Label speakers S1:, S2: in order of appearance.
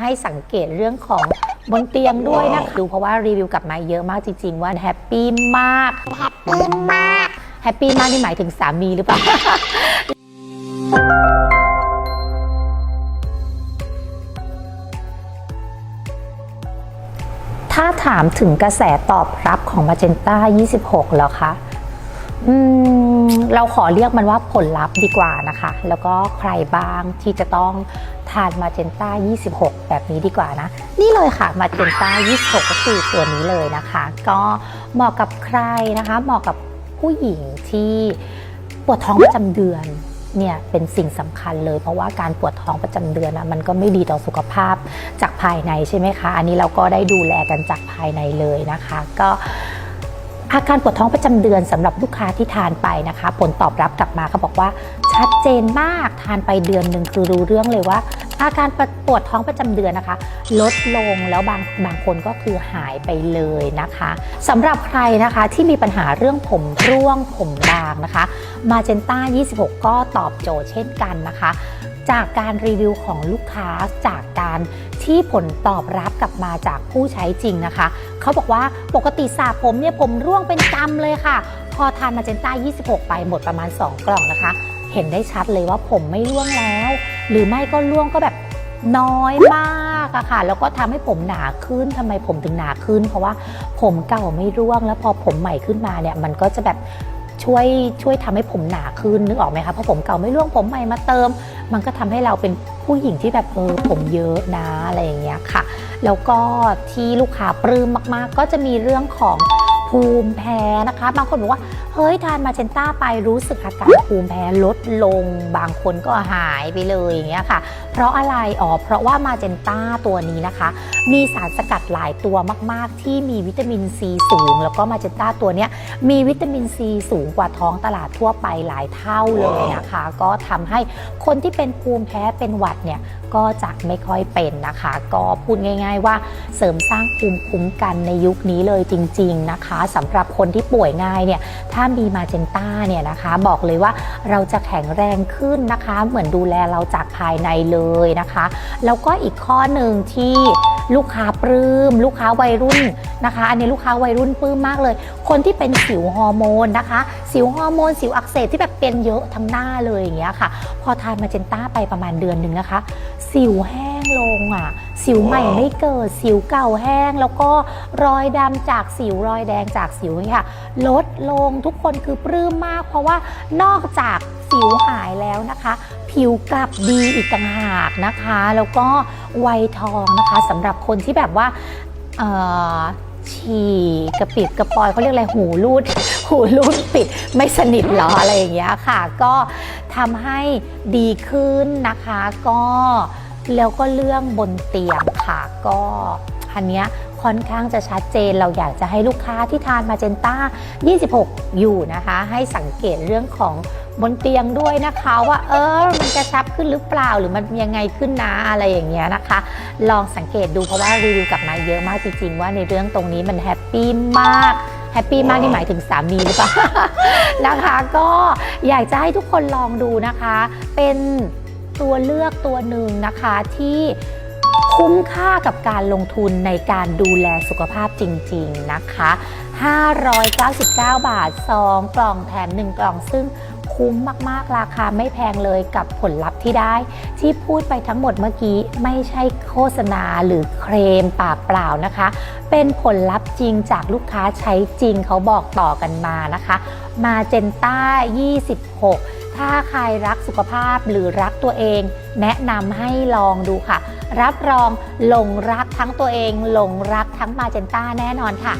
S1: ให้สังเกตเรื่องของบนเตียงด้วยนะคะดูเพราะว่ารีวิวกลับมาเยอะมากจริง ๆ ว่าแฮปปี้มาก
S2: แฮปปี้มาก
S1: แฮปปี้มากนี่หมายถึงสามีหรือเปล่าถ้าถามถึงกระแสตอบรับของ Magenta 26 แล้วคะอืม เราขอเรียกมันว่าผลลัพธ์ดีกว่านะคะ แล้วก็ใครบ้างที่จะต้องทาน Magenta 26 แบบนี้ดีกว่านะ นี่เลยค่ะ Magenta 26 ก็คือตัวนี้เลยนะคะ ก็เหมาะกับใครนะคะ เหมาะกับผู้หญิงที่ปวดท้องประจำเดือนเนี่ยเป็นสิ่งสำคัญเลย เพราะว่าการปวดท้องประจำเดือนนะมันก็ไม่ดีต่อสุขภาพจากภายในใช่ไหมคะ อันนี้เราก็ได้ดูแลกันจากภายในเลยนะคะ ก็ อาการปวดท้องประจำเดือนสำหรับลูกค้าที่ทานไปนะคะ ผลตอบรับกลับมาเขาบอกว่า ชัดเจนมาก ทานไปเดือนหนึ่งคือรู้เรื่องเลยว่า อาการปวดท้องประจำเดือนนะคะ ลดลงแล้วบางบางคนก็คือหายไปเลยนะคะสำหรับใครนะคะที่มีปัญหาเรื่องผมร่วงผมบางนะคะ มาเจนต้า 26 ก็ตอบโจทย์เช่นกันนะคะ จากการรีวิวของลูกค้าจากการที่ผลตอบรับกลับมาจากผู้ใช้จริงนะคะ เขาบอกว่าปกติสระผมเนี่ยผมร่วงเป็นกำเลยค่ะ พอทานมาเจนต้า 26 ไปหมดประมาณ 2 กล่องนะคะ เห็นได้ชัดเลยว่าผมไม่ร่วงแล้ว หรือไม่ก็ร่วงก็แบบน้อยมากอะค่ะ แล้วก็ทำให้ผมหนาขึ้นทำไมผมถึงหนาขึ้น เพราะว่าผมเก่าไม่ร่วง แล้วพอผมใหม่ขึ้นมาเนี่ย มันก็จะแบบช่วยช่วยทำให้ผมหนาขึ้นนึกออกไหมคะเพราะผมเก่าไม่ร่วงผมใหม่มาเติม มันก็ทำให้เราเป็นผู้หญิงที่แบบเออผมเยอะนะอะไรอย่างเงี้ยค่ะ แล้วก็ที่ลูกค้าปลื้มมากๆ ก็จะมีเรื่องของ ภูมิแพ้นะคะ บางคนบอกว่า เฮ้ย ทานมาเจนต้าไปรู้สึกอาการภูมิแพ้ลดลง บางคนก็หายไปเลยอย่างเงี้ยค่ะ เพราะอะไร อ๋อ เพราะว่ามาเจนต้าตัวนี้นะคะ มีสารสกัดหลายตัวมาก ๆ ที่มีวิตามินซีสูง แล้วก็มาเจนต้าตัวเนี้ยมีวิตามินซีสูงกว่าท้องตลาดทั่วไปหลายเท่าเลยนะคะ ก็ทำให้คนที่เป็นภูมิแพ้เป็นหวัดเนี่ยก็จะไม่ค่อยเป็นนะคะ ก็พูดง่าย ๆ ว่าเสริมสร้างภูมิคุ้มกันในยุคนี้เลยจริง ๆนะคะสำหรับคนที่ป่วยง่ายเนี่ยถ้ามีมาเจนต้าเนี่ยนะคะบอกเลยว่าเราจะแข็งแรงขึ้นนะคะ เหมือนดูแลเราจากภายในเลยนะคะ แล้วก็อีกข้อหนึ่งที่ ลูกค้าปลื้ม ลูกค้าวัยรุ่นนะคะ อันนี้ลูกค้าวัยรุ่นปลื้มมากเลย คนที่เป็นสิวฮอร์โมนนะคะ สิวฮอร์โมน สิวอักเสบที่แบบเป็นเยอะทั้งหน้าเลยอย่างเงี้ยค่ะ พอทานมาเจนต้าไปประมาณเดือนหนึ่งนะคะ สิวแห้งลงอะ สิวใหม่ไม่เกิด สิวเก่าแห้ง แล้วก็รอยดำจากสิวรอยแดงจากสิวเนี่ยค่ะลดลงทุกคนคือปลื้มมาก เพราะว่านอกจาก สิวหายแล้วนะคะ ผิวกลับดีอีกต่างหากนะคะ แล้วก็วัยทองนะคะสำหรับคนที่แบบว่าฉี่กระปิดกระปอยเขาเรียกอะไรหูรูด หูรูดปิดไม่สนิทหรออะไรอย่างเงี้ยค่ะ ก็ทำให้ดีขึ้นนะคะ ก็แล้วก็เรื่องบนเตียงค่ะก็อันเนี้ยค่อนข้างจะชัดเจนเราอยากจะให้ลูกค้าที่ทานมาเจนต้า 26 อยู่นะคะ ให้สังเกตเรื่องของ บนเตียงด้วยนะคะว่าเออมันกระชับขึ้นหรือเปล่าหรือมันยังไงขึ้นนะอะไรอย่างเงี้ยนะคะ ลองสังเกตดูเพราะว่ารีวิวกลับมาเยอะมากจริงๆ ว่าในเรื่องตรงนี้มันแฮปปี้มากแฮปปี้มากนี่หมายถึงสามีหรือเปล่านะคะก็อยากจะให้ทุกคนลองดูนะคะ เป็นตัวเลือกตัวหนึ่งนะคะที่คุ้มค่ากับการลงทุนในการดูแลสุขภาพจริง ๆ นะคะ 599 บาท 2 กล่องแถม 1 กล่องซึ่งคุ้มมาก ๆ ราคาไม่แพงเลยกับผลลัพธ์ที่ได้ ที่พูดไปทั้งหมดเมื่อกี้ไม่ใช่โฆษณาหรือเคลมปากเปล่านะคะ เป็นผลลัพธ์จริงจากลูกค้าใช้จริงเขาบอกต่อกันมานะคะ มาเจนต้า 26 ถ้าใครรักสุขภาพหรือรักตัวเอง แนะนำให้ลองดูค่ะ รับรองหลงรักทั้งตัวเอง หลงรักทั้งมาเจนต้าแน่นอนค่ะ